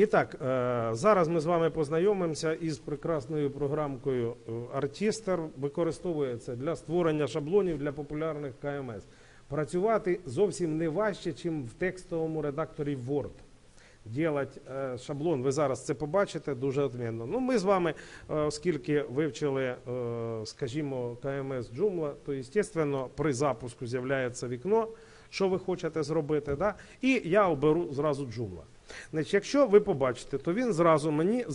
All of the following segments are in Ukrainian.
І так, е, зараз ми з вами познайомимося із прекрасною програмкою е, Artister. Використовується для створення шаблонів для популярних КМС. Працювати зовсім не важче, ніж в текстовому редакторі Word. Ділать е, шаблон, ви зараз це побачите дуже відмінно. Ну, ми з вами, оскільки вивчили, скажімо, КМС Joomla, то, звісно, при запуску з'являється вікно, що ви хочете зробити. І я оберу зразу Joomla. Значить, якщо ви побачите, то він зразу мені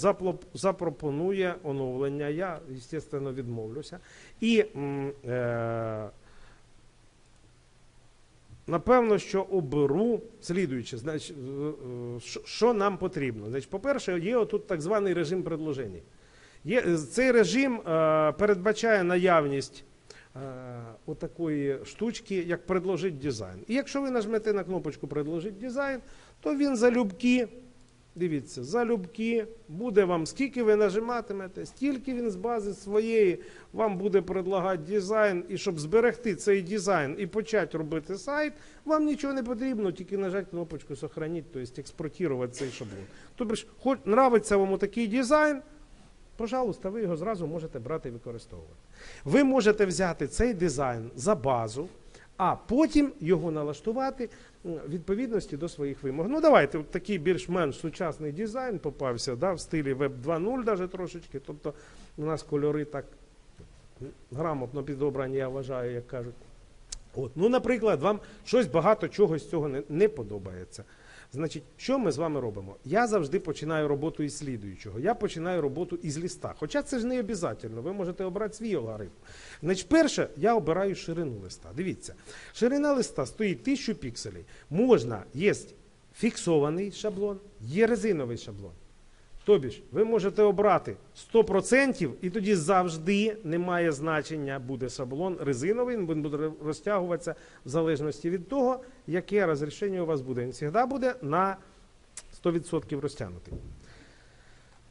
запропонує оновлення. Я, звісно, відмовлюся. І е, напевно, що оберу слідуюче. Значить, е, е, що- нам потрібно? Значить, по-перше, є отут так званий режим предложень. Є, е, цей режим е, передбачає наявність отакої штучки, як предложить дизайн. І якщо ви нажмете на кнопочку Предложить дизайн, то він залюбки, дивіться, залюбки буде вам, скільки ви нажиматимете, стільки він з бази своєї вам буде предлагати дизайн. І щоб зберегти цей дизайн і почати робити сайт, вам нічого не потрібно, тільки нажати кнопочку Сохраніть, тобто експортувати цей шаблон. Тобто, хоч нравиться вам такий дизайн, пожалуйста, ви його зразу можете брати і використовувати. Ви можете взяти цей дизайн за базу, а потім його налаштувати відповідності до своїх вимог. Ну, давайте, от такий більш-менш сучасний дизайн попався, да, в стилі Web 2.0 даже трошечки. Тобто у нас кольори так грамотно підобрані, я вважаю, як кажуть. От, ну, наприклад, вам щось багато чого з цього не, не подобається. Значить, що ми з вами робимо? Я завжди починаю роботу із слідуючого. Я починаю роботу із ліста. Хоча це ж не обов'язково, ви можете обрати свій алгоритм. Значить, перше, я обираю ширину листа. Дивіться, ширина листа стоїть 1000 пікселів. Можна, є фіксований шаблон, є резиновий шаблон. Тобі ж, ви можете обрати 100% і тоді завжди немає значення, буде шаблон резиновий, він буде розтягуватися в залежності від того, яке розрішення у вас буде. Він завжди буде на 100% розтягнутий.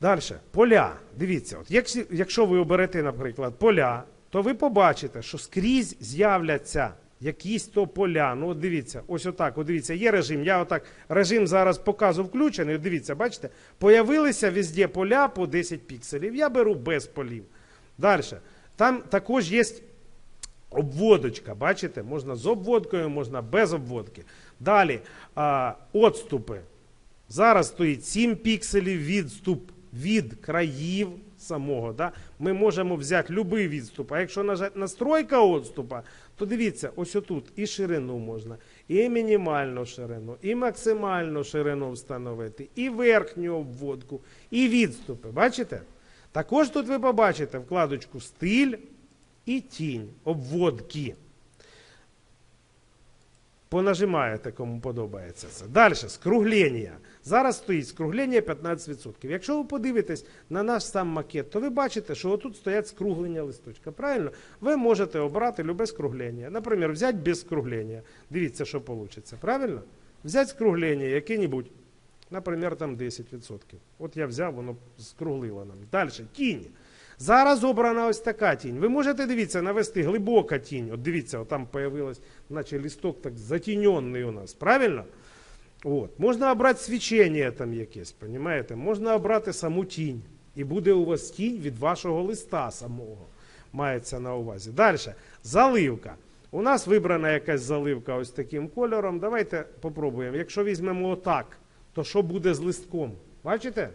Далі, поля. Дивіться, от якщо, ви оберете, наприклад, поля, то ви побачите, що скрізь з'являться якісь то поля. Ну, от дивіться, ось отак, от дивіться, є режим. Я отак режим зараз показу включений. От дивіться, бачите, появилися везде поля по 10 пікселів. Я беру без полів. Далі. Там також є обводочка, бачите? Можна з обводкою, можна без обводки. Далі а, отступи. Зараз стоїть 7 пікселів відступ від країв самого. Да? Ми можемо взяти будь-який відступ. А якщо настройка відступа, то дивіться, ось отут і ширину можна, і мінімальну ширину, і максимальну ширину встановити, і верхню обводку, і відступи. Бачите? Також тут ви побачите вкладочку стиль і тінь обводки. Понажимаєте, кому подобається це. Далі, скруглення. Зараз стоїть скруглення 15%. Якщо ви подивитесь на наш сам макет, то ви бачите, що отут стоять скруглення листочка. Правильно? Ви можете обрати любе скруглення. Наприклад, взяти без скруглення. Дивіться, що вийде. Правильно? Взяти скруглення яке-небудь. Наприклад, там 10%. От я взяв, воно скруглило нам. Далі, тінь. Зараз обрана ось така тінь. Ви можете дивіться, навести глибока тінь. От дивіться, от там появилось, наче листок так затіньонний у нас. Правильно? От. Можна обрати свічення там якесь, понімаєте? Можна обрати саму тінь. І буде у вас тінь від вашого листа самого. Мається на увазі. Далі. Заливка. У нас вибрана якась заливка ось таким кольором. Давайте попробуємо. Якщо візьмемо отак, то що буде з листком? Бачите?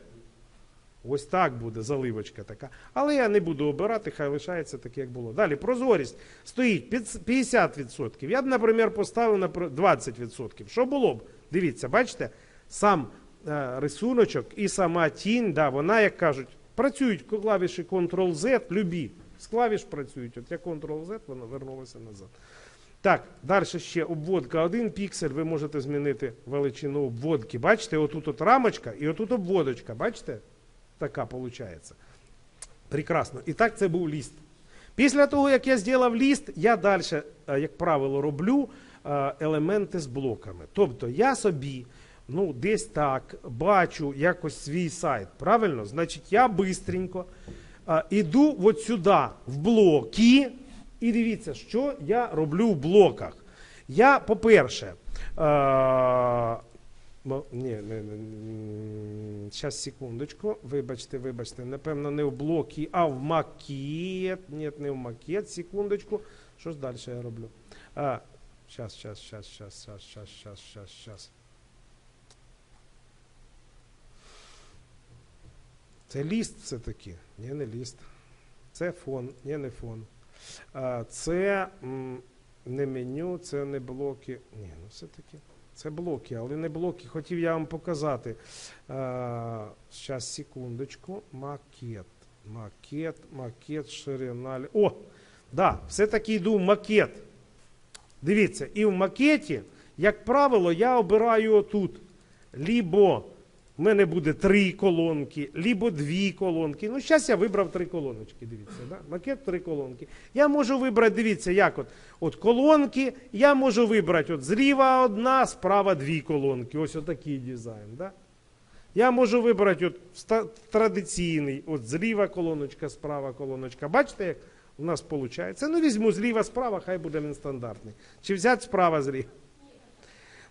Ось так буде заливочка така. Але я не буду обирати, хай лишається так, як було. Далі, прозорість стоїть 50%. Я б, наприклад, поставив на 20%. Що було б? Дивіться, бачите, сам е, рисуночок і сама тінь, да, вона, як кажуть, працюють клавіші Ctrl-Z, любі. З клавіш працюють. От я Ctrl-Z, воно вернулося назад. Так, далі ще обводка 1 піксель, ви можете змінити величину обводки. Бачите, отут от рамочка і отут обводочка. Бачите? Така виходить. Прекрасно. І так це був ліст. Після того, як я зробив ліст, я далі, е, як правило, роблю е, елементи з блоками. Тобто я собі ну, десь так бачу якось свій сайт. Правильно? Значить, я бистренько е, іду от сюди, в блоки, і дивіться, що я роблю в блоках. Я, по-перше, Мо- Ні, не, не, зараз секундочку. Вибачте, вибачте. Напевно, не в блокі, а в макет. Ні, не в макет. Секундочку. Що ж далі я роблю? А, зараз, зараз, зараз, зараз, зараз, зараз, зараз, зараз, зараз. Це ліст все-таки. Ні, не ліст. Це фон. Ні, не фон. А, це не меню, це не блоки. Ні, ну все-таки. Це блоки, але не блоки. Хотів я вам показати. Зараз, секундочку. Макет. Макет, макет, ширина. О! Да, все-таки йду в макет. Дивіться, і в макеті, як правило, я обираю отут. Лібо в мене буде три колонки, лібо дві колонки. Ну, зараз я вибрав три колоночки. Дивіться, да? макет три колонки. Я можу вибрати, дивіться, як от, от колонки, я можу вибрати от зліва одна, справа дві колонки. Ось отакий дизайн. Да? Я можу вибрати от традиційний, от зліва колоночка, справа колоночка. Бачите, як у нас виходить? Ну, візьму зліва, справа, хай буде він стандартний. Чи взяти справа зліва?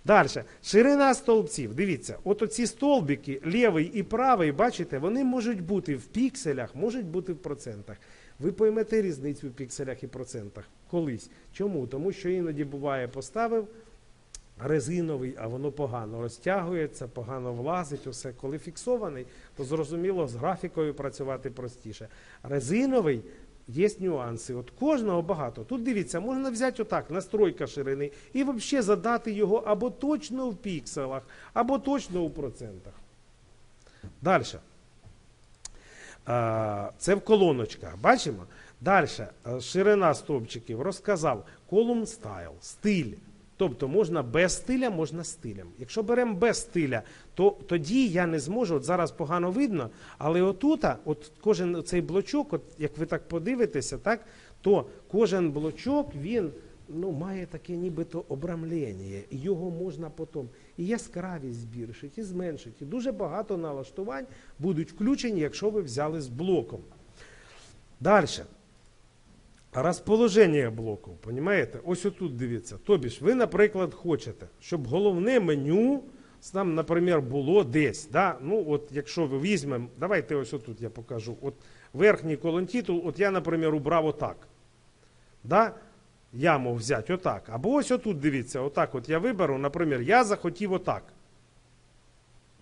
Далі. Ширина стовпців. Дивіться, от оці столбики, лівий і правий, бачите, вони можуть бути в пікселях, можуть бути в процентах. Ви поймете різницю в пікселях і процентах колись. Чому? Тому що іноді буває, поставив резиновий, а воно погано розтягується, погано влазить, усе. Коли фіксований, то зрозуміло, з графікою працювати простіше. Резиновий є нюанси. От кожного багато. Тут дивіться, можна взяти отак, настройка ширини, і взагалі задати його або точно в пікселах, або точно у процентах. Далі. Це в колоночках. Бачимо? Далі. Ширина стовпчиків розказав. Column style, стиль. Тобто можна без стиля, можна стилем. Якщо беремо без стиля, то тоді я не зможу, от зараз погано видно, але отута, от кожен цей блочок, от як ви так подивитеся, так, то кожен блочок він ну, має таке нібито обрамлення, і його можна потім і яскравість збільшити, і зменшити. І дуже багато налаштувань будуть включені, якщо ви взяли з блоком. Далі. Розположення блоку, понімаєте? Ось отут дивіться. Тобі ж ви, наприклад, хочете, щоб головне меню, там, наприклад, було десь. Да? Ну, от якщо ви візьмемо, давайте ось отут я покажу. От верхній колон титул, от я, наприклад, убрав отак. Да? Я мог взяти отак. Або ось отут дивіться, отак от я виберу, наприклад, я захотів отак.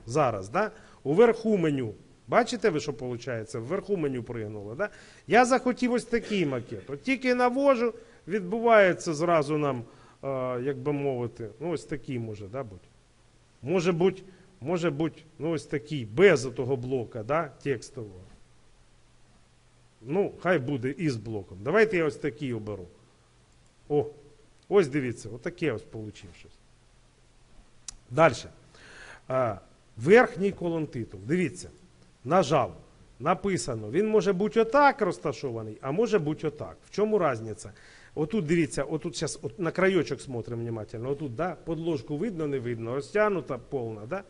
Зараз, да? Уверху меню. Бачите ви, що виходить? Вверху меню пригнуло. Да? Я захотів ось такий макет. От тільки навожу, відбувається зразу нам, е, як би мовити, ну ось такий може да, бути. Може бути, може бути ну, ось такий, без того блока да, текстового. Ну, хай буде із блоком. Давайте я ось такий оберу. О, ось дивіться, отаке ось вийшло. Далі. А, верхній колон титул. Дивіться, нажав. Написано, він може бути отак розташований, а може бути отак. В чому різниця? Отут дивіться, отут зараз от на крайочок смотримо внимательно. Отут, да, подложку видно, не видно, розтягнута повна, да?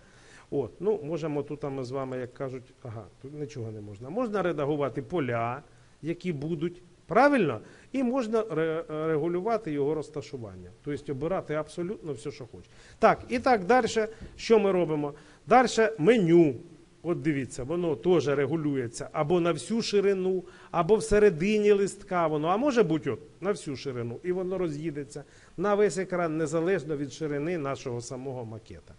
От, ну, можемо тут ми з вами, як кажуть, ага, тут нічого не можна. Можна редагувати поля, які будуть, правильно? І можна регулювати його розташування. Тобто обирати абсолютно все, що хочеш. Так, і так далі, що ми робимо? Далі меню. От дивіться, воно теж регулюється або на всю ширину, або всередині листка воно, а може бути от на всю ширину, і воно роз'їдеться на весь екран незалежно від ширини нашого самого макета.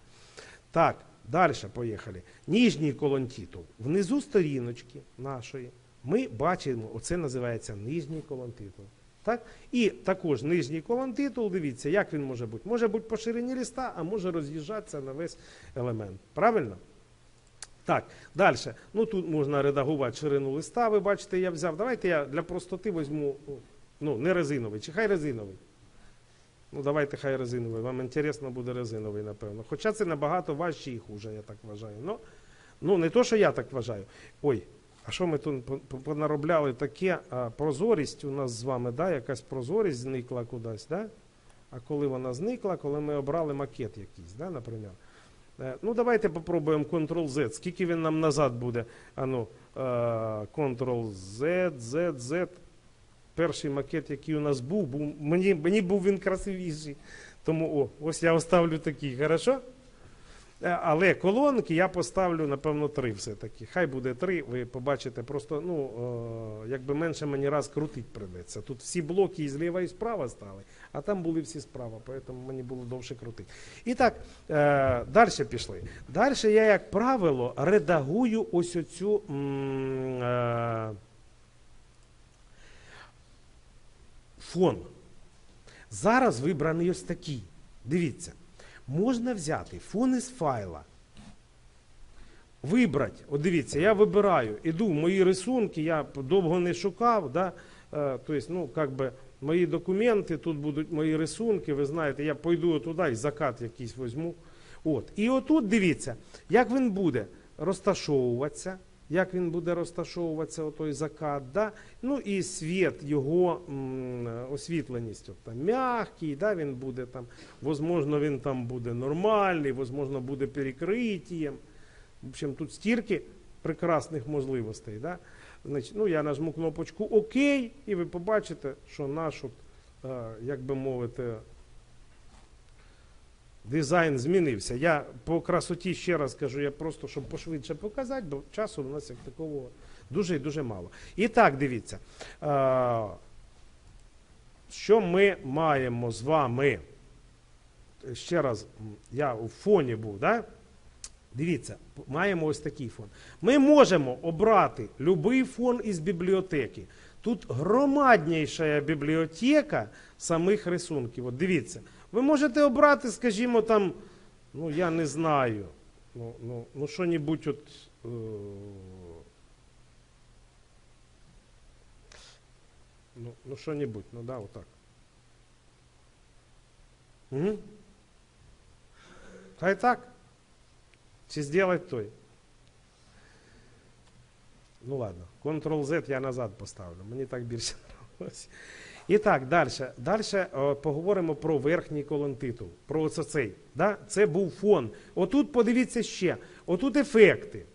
Так, далі поїхали. Ніжній колон титул. Внизу сторіночки нашої ми бачимо, оце називається нижній колон титул. Так? І також нижній колон титул, дивіться, як він може бути. Може бути по ширині листа, а може роз'їжджатися на весь елемент. Правильно? Так, далі. Ну тут можна редагувати ширину листа. Ви бачите, я взяв. Давайте я для простоти візьму, ну, не резиновий, чи хай резиновий. Ну, давайте хай резиновий. Вам інтересно буде резиновий, напевно. Хоча це набагато важче і хуже, я так вважаю. Ну, ну не то, що я так вважаю. Ой, а що ми тут по- по- понаробляли таке? А, прозорість у нас з вами, да, якась прозорість зникла кудись, да? А коли вона зникла, коли ми обрали макет якийсь, да, наприклад. Е, Ну, давайте попробуємо Ctrl-Z. Скільки він нам назад буде? Ану, е, Ctrl-Z, Z, Z. Перший макет, який у нас був, був мені, мені був він красивіший. Тому о, ось я оставлю такий, хорошо? Е, Але колонки я поставлю, напевно, три все-таки. Хай буде три, ви побачите, просто ну, е, якби менше мені раз крутить придеться. Тут всі блоки і зліва, і справа стали, а там були всі справа, тому мені було довше крутити. І так, е, далі пішли. Далі я, як правило, редагую ось оцю. фон. Зараз вибраний ось такий. Дивіться, можна взяти фон із файла. Вибрати, от дивіться, я вибираю, іду в мої рисунки, я довго не шукав, да? е, тобто, ну, как би, мої документи, тут будуть мої рисунки, ви знаєте, я пойду туди і закат якийсь візьму. От. І отут дивіться, як він буде розташовуватися, як він буде розташовуватися, отой закат, да? ну і світ, його м, освітленість, от, там, м'який, да? він буде там, возможно, він там буде нормальний, возможно, буде перекриттям. В общем, тут стільки прекрасних можливостей. Да? Значить, ну, я нажму кнопочку ОК, і ви побачите, що наш, от, е, як би мовити, дизайн змінився. Я по красоті ще раз кажу, я просто, щоб пошвидше показати, бо часу у нас як такого дуже і дуже мало. І так, дивіться, що ми маємо з вами? Ще раз, я у фоні був, да? Дивіться, маємо ось такий фон. Ми можемо обрати будь-який фон із бібліотеки. Тут громадніша бібліотека самих рисунків. От дивіться, ви можете обрати, скажімо, там, ну я не знаю, ну, ну, ну що-небудь от. Е- ну, ну що-небудь, ну да, отак. Угу. Хай так. Чи сделать той? Ну ладно, Ctrl-Z я назад поставлю. Мені так більше подобалось. І так, далі. Далі е, поговоримо про верхній колонтитул, про оце цей. Да? Це був фон. Отут подивіться ще. Отут ефекти.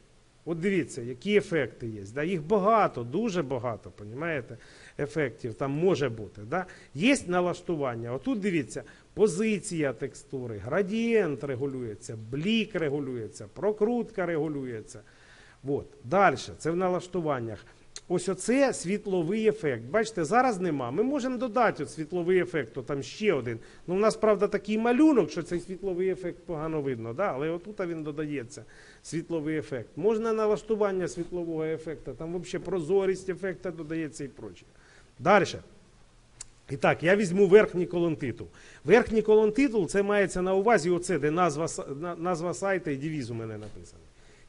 От дивіться, які ефекти є. Да? Їх багато, дуже багато, понімаєте? ефектів там може бути. Да? Є налаштування. Отут дивіться, позиція текстури, градієнт регулюється, блік регулюється, прокрутка регулюється. От. Далі, це в налаштуваннях. Ось оце світловий ефект. Бачите, зараз нема. Ми можемо додати от світловий ефект, то там ще один. Ну, у нас, правда, такий малюнок, що цей світловий ефект погано видно, да? але отут він додається, світловий ефект. Можна налаштування світлового ефекту, там взагалі прозорість ефекту додається і прочее. Далі. І так, я візьму верхній колонтитул. Верхній колонтитул це мається на увазі оце, де назва, назва сайту і девіз у мене написаний.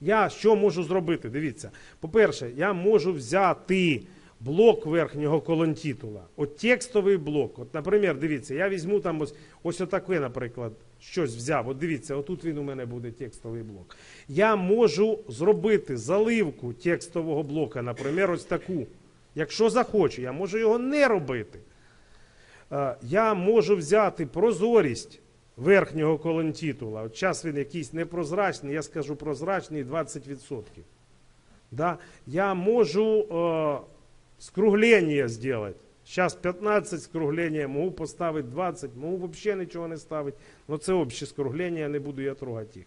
Я що можу зробити? Дивіться. По-перше, я можу взяти блок верхнього колонтитула. От текстовий блок. От, наприклад, дивіться, я візьму там ось, ось отаке, наприклад, щось взяв. От дивіться, отут він у мене буде текстовий блок. Я можу зробити заливку текстового блока, наприклад, ось таку. Якщо захочу, я можу його не робити. Е, Я можу взяти прозорість верхнього колонтитула. От час він якийсь непрозрачний, я скажу прозрачний 20%. Да? Я можу е, скруглення зробити. Зараз 15 скруглення, можу поставити 20, можу взагалі нічого не ставити. Но це общее скруглення, не буду я трогати їх.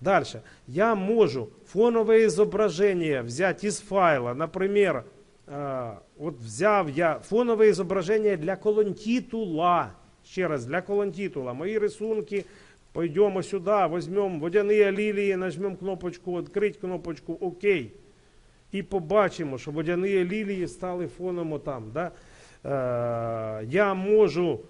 Далі. Я можу фонове зображення взяти із файла. Наприклад, е, от взяв я фонове зображення для колонтитула. Ще раз, для колонтитула. Мої рисунки. Пойдемо сюди, візьмемо водяні лілії, нажмемо кнопочку «Відкрити», кнопочку ОК. І побачимо, що водяні лілії стали фоном отам. Да? Е, я можу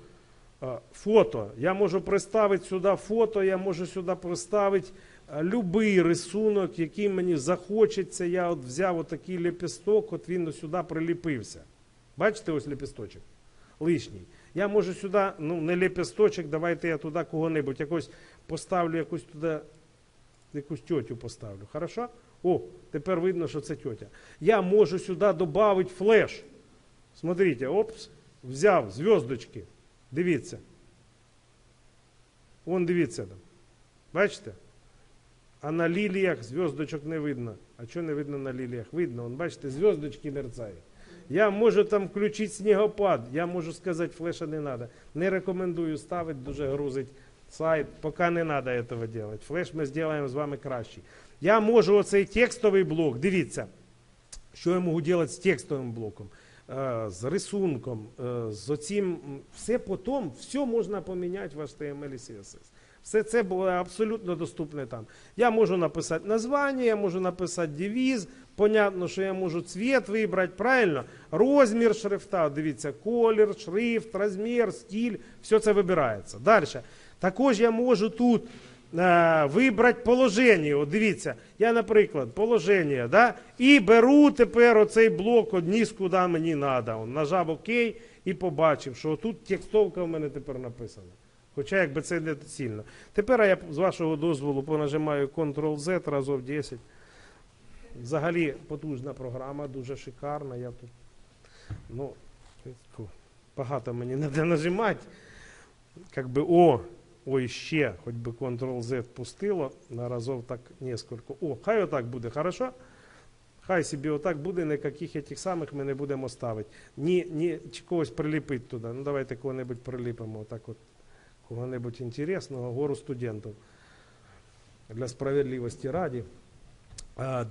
е, фото, я можу приставити сюди фото, я можу сюди приставити е, любий рисунок, який мені захочеться. Я от взяв отакий лепісток, от він сюди приліпився. Бачите, ось лепісточок лишній. Я можу сюди, ну не лепісточок, давайте я туди кого-небудь якось поставлю, якусь туди, якусь тьотю поставлю. Хорошо? О, тепер видно, що це тьотя. Я можу сюди додати флеш. Смотрите, опс, взяв зв'язочки. Дивіться. Вон дивіться там. Бачите? А на ліліях зв'язочок не видно. А що не видно на ліліях? Видно, вон, бачите, зв'язочки мерцають. Я можу там включити снігопад, я можу сказати, флеша не треба. Не рекомендую ставити, дуже грузить сайт, поки не треба этого делать. Флеш ми зробимо з вами кращий. Я можу оцей текстовий блок, дивіться, що я можу робити з текстовим блоком, е, з рисунком, е, з оцим. Все потім, все можна поміняти в HTML і CSS. Все це було абсолютно доступне там. Я можу написати названня, я можу написати девіз. Понятно, що я можу цвет вибрати, правильно? Розмір шрифта, дивіться, колір, шрифт, розмір, стиль, все це вибирається. Далі. Також я можу тут е, вибрати положення. От дивіться, я, наприклад, положення, да? і беру тепер оцей блок одніс, куди мені треба. Нажав ОК і побачив, що тут текстовка в мене тепер написана. Хоча якби це не сильно. Тепер я з вашого дозволу понажимаю Ctrl-Z разів 10. Взагалі потужна програма, дуже шикарна. Я тут ну, багато мені треба нажимати. Как би, о, ой, ще, хоч би Ctrl-Z пустило, на разов так несколько. О, хай отак буде, хорошо? Хай собі отак буде, ніяких этих самих ми не будемо ставити. Ні, ні, чи когось приліпити туди. Ну давайте кого-небудь приліпимо, отак от, кого-небудь інтересного, гору студентів. Для справедливості раді.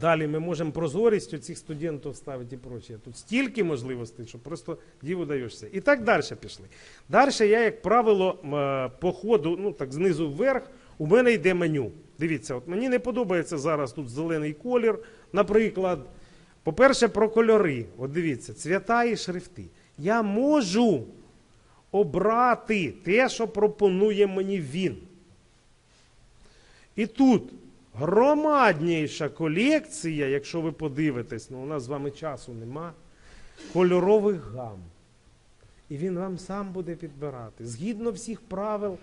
Далі ми можемо прозорість цих студентів ставити і прочее. Тут стільки можливостей, що просто діву даєшся. І так далі пішли. Далі я, як правило, е, по ходу, ну так знизу вверх, у мене йде меню. Дивіться, от мені не подобається зараз тут зелений колір. Наприклад, по-перше, про кольори. От дивіться, цвята і шрифти. Я можу обрати те, що пропонує мені він. І тут громадніша колекція, якщо ви подивитесь, ну у нас з вами часу нема, кольорових гам. І він вам сам буде підбирати згідно всіх правил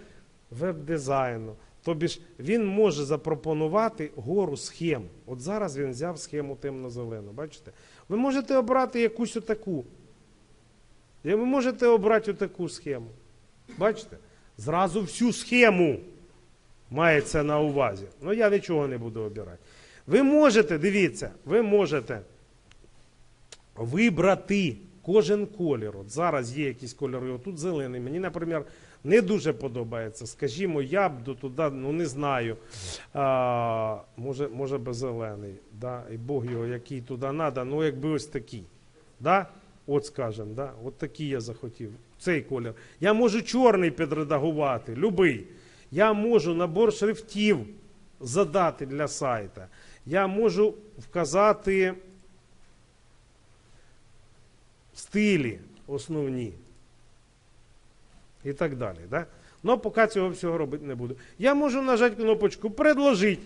веб-дизайну. Тобі ж він може запропонувати гору схем. От зараз він взяв схему темно-зелену. Бачите? Ви можете обрати якусь отаку. І ви можете обрати отаку схему. Бачите? Зразу всю схему мається на увазі. Ну я нічого не буду обирати. Ви можете, дивіться, ви можете вибрати кожен колір. От зараз є якісь кольори, отут зелений. Мені, наприклад, не дуже подобається. Скажімо, я б до туди, ну не знаю. А, може, може би зелений. Да? І Бог його, який туди треба, ну якби ось такий. Да? От скажем, да? от такий я захотів. Цей колір. Я можу чорний підредагувати, любий. Я можу набор шрифтів задати для сайта. Я можу вказати стилі основні. І так далі. Да? Ну, поки цього всього робити не буду. Я можу нажати кнопочку Предложить.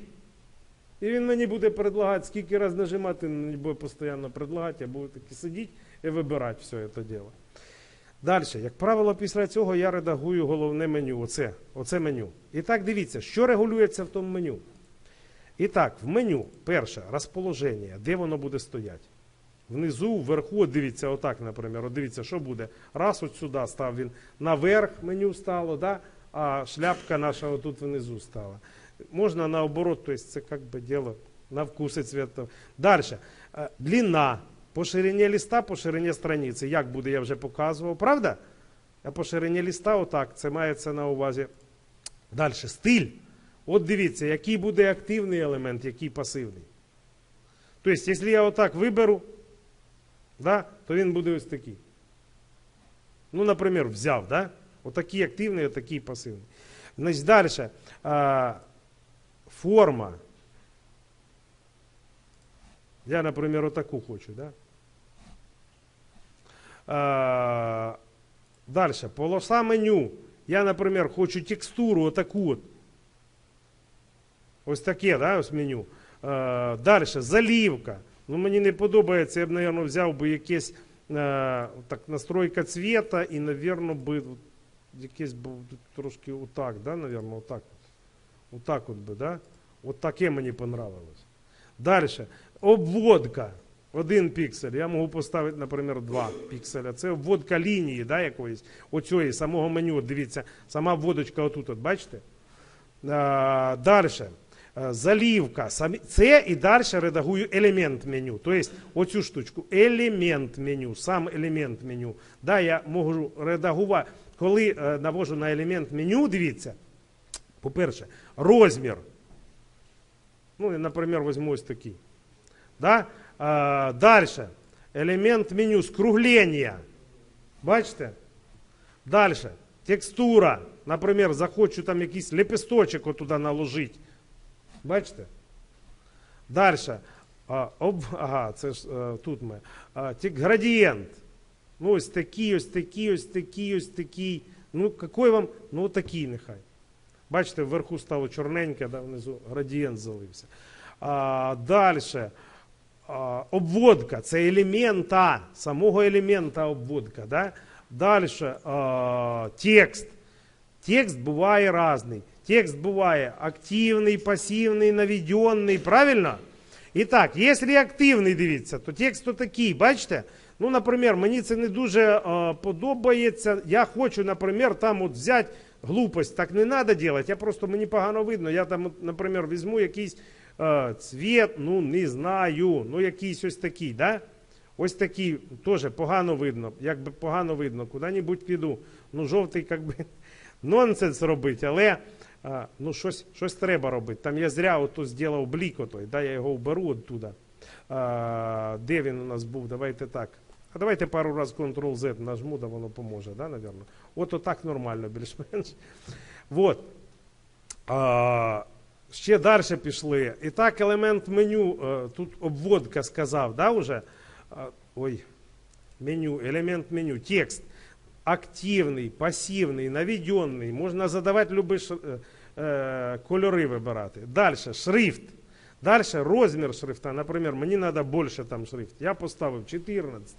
І він мені буде предлагати, скільки раз нажимати, мені буде постійно предлагати, я буду таки сидіти і вибирати все це діло. Далі, як правило, після цього я редагую головне меню. Оце, оце меню. І так дивіться, що регулюється в тому меню. І так, в меню, перше, розположення, де воно буде стояти. Внизу, вверху, дивіться, отак, наприклад, дивіться, що буде. Раз от сюди став він наверх меню стало, да? а шляпка наша отут внизу стала. Можна наоборот, то есть це как бы дело на вкус і. Далі. Длина. По ширині листа, по ширині страниці. Як буде, я вже показував, правда? А по ширині листа, отак, це мається на увазі. Далі. Стиль. От дивіться, який буде активний елемент, який пасивний. Тобто, якщо я отак виберу, да, то він буде ось такий. Ну, наприклад, взяв, да? Отакий активний, отакий пасивний. Значить, далі. Форма. Я, наприклад, отаку хочу, да? А, далі. Полоса меню. Я, наприклад, хочу текстуру отаку от. Ось таке, да, ось меню. А, далі. Залівка. Ну, мені не подобається, я б, мабуть, взяв би якесь а, так, настройка цвета і, мабуть, би якесь був трошки отак, да, мабуть, отак. Отак от би, да? От таке мені понравилось. Далі. Обводка. Один піксель. Я можу поставити, наприклад, два пікселя. Це обводка лінії, да, якоїсь. Оцієї, самого меню. Дивіться, сама вводочка отут, от, бачите? Далі. Залівка. Це і далі редагую елемент меню. Тобто оцю штучку. Елемент меню, сам елемент меню. Да, я можу редагувати. Коли е, навожу на елемент меню, дивіться, По-перше, розмір. Ну, наприклад, візьму ось такий. Да? Далі. Елемент меню скруглення. Бачите? Далі. Текстура. Наприклад, захочу там якийсь лепесточок отуда наложити. Бачите? Далі. Об, ага, це ж е, тут ми. А, тек, градієнт. Ну, ось такий, ось такий, ось такий, ось такий. Ну, який вам? Ну, такий нехай. Бачите, вверху стало чорненьке, да, внизу градієнт залився. А, далі. Обводка. Це елемента, самого елемента обводка. Да? Далі. Текст. Текст буває різний. Текст буває активний, пасивний, наведений, правильно? І так, якщо активний, дивіться, то текст то такий, бачите? Ну, наприклад, мені це не дуже подобається. Я хочу, наприклад, там от взяти глупость. Так не треба робити. Я просто мені погано видно. Я там, наприклад, візьму якийсь е, цвіт, ну не знаю, ну якийсь ось такий, да? Ось такий теж погано видно. Якби погано видно, куди-небудь піду. Ну, жовтий, як би нонсенс робити, але а, ну, щось, щось треба робити. Там я зря ото зробив блік отой, да, я його вберу оттуда. А, де він у нас був? Давайте так. А давайте пару разів Ctrl-Z нажму, да воно поможе, да, наверное? От отак нормально, більш-менш. Вот. А, ще далі пішли. І так, елемент меню, е, тут обводка сказав, да, уже? Ой, меню, елемент меню, текст. Активний, пасивний, наведений. Можна задавати любі е, е, кольори вибирати. Далі, шрифт. Далі розмір шрифта. Наприклад, мені треба більше там шрифт. Я поставив 14.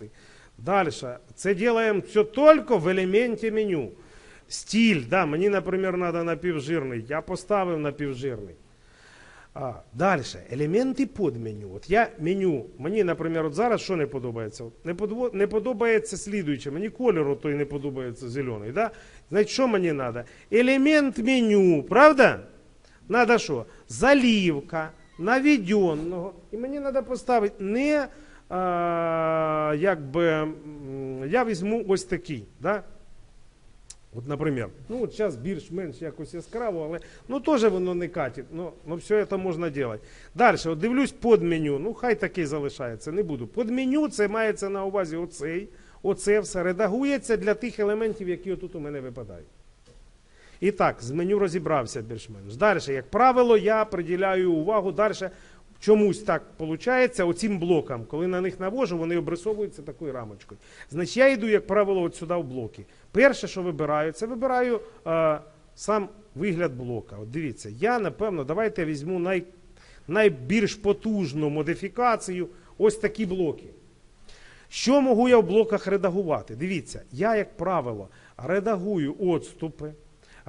Далі. Це робимо все тільки в елементі меню. Стиль, да, мені, наприклад, треба напівжирний. Я поставив напівжирний. А, далі, елементи подменю. От я меню, мені, наприклад, от зараз що не подобається? От Не, подво- не подобається слідуюче, мені кольор той не подобається зелений. Да? Значить, що мені треба? Елемент меню, правда? Надо що? Заливка, наведеного. І мені треба поставити не, а, якби, я візьму ось такий. Да? От, наприклад, ну от зараз більш-менш якось яскраво, але ну теж воно не катить. Ну, ну все це можна робити. Далі, от дивлюсь под меню. Ну хай такий залишається, не буду. Под меню це мається на увазі оцей, оце все редагується для тих елементів, які отут у мене випадають. І так, з меню розібрався більш-менш. Далі, як правило, я приділяю увагу далі. Чомусь так виходить, оцим блокам. Коли на них навожу, вони обрисовуються такою рамочкою. Значить, я йду, як правило, от сюди в блоки. Перше, що вибираю, це вибираю е, сам вигляд блока. От дивіться, я, напевно, давайте візьму най, найбільш потужну модифікацію. Ось такі блоки. Що можу я в блоках редагувати? Дивіться, я, як правило, редагую отступи,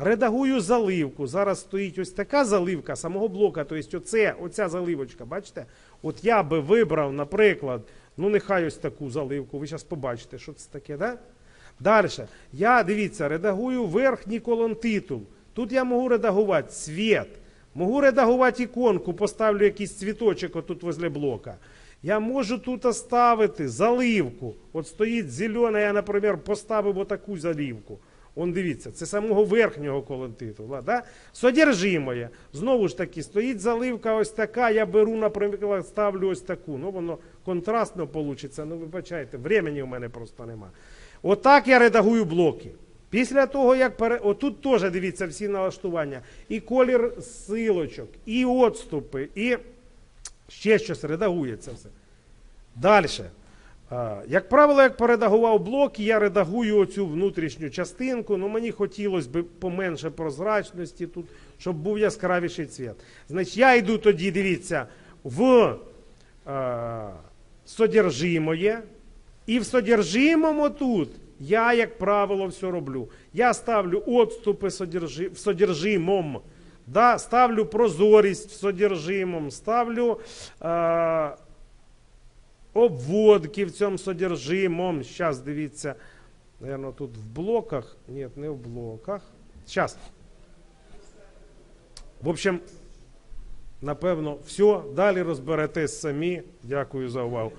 редагую заливку. Зараз стоїть ось така заливка самого блока, тобто оце, оця заливочка, бачите? От я би вибрав, наприклад, ну нехай ось таку заливку, ви зараз побачите, що це таке, да? Далі. Я, дивіться, редагую верхній колон титул. Тут я можу редагувати цвіт. Можу редагувати іконку, поставлю якийсь цвіточок отут возле блока. Я можу тут оставити заливку. От стоїть зелена, я, наприклад, поставив отаку заливку. Он дивіться, це самого верхнього колон титула. Да? Содержимое. Знову ж таки, стоїть заливка ось така, я беру, наприклад, ставлю ось таку. Ну, воно контрастно вийде. Ну, вибачайте, времени у мене просто нема. Отак я редагую блоки. Після того, як пере... отут теж дивіться всі налаштування. І колір силочок, і отступи, і ще щось редагується все. Далі. Як правило, як поредагував блоки, я редагую оцю внутрішню частинку. Ну, мені хотілося б поменше прозрачності тут, щоб був яскравіший цвіт. Значить, я йду тоді, дивіться, в е, содержимое. І в содержимому тут я, як правило, все роблю. Я ставлю отступи содержи, в содержимом, да, ставлю прозорість в содержимом, ставлю е, обводки в цьому содержимом. Зараз дивіться, наверное, тут в блоках. Ні, не в блоках. Зараз. В общем, напевно, все. Далі розберетесь самі. Дякую за увагу.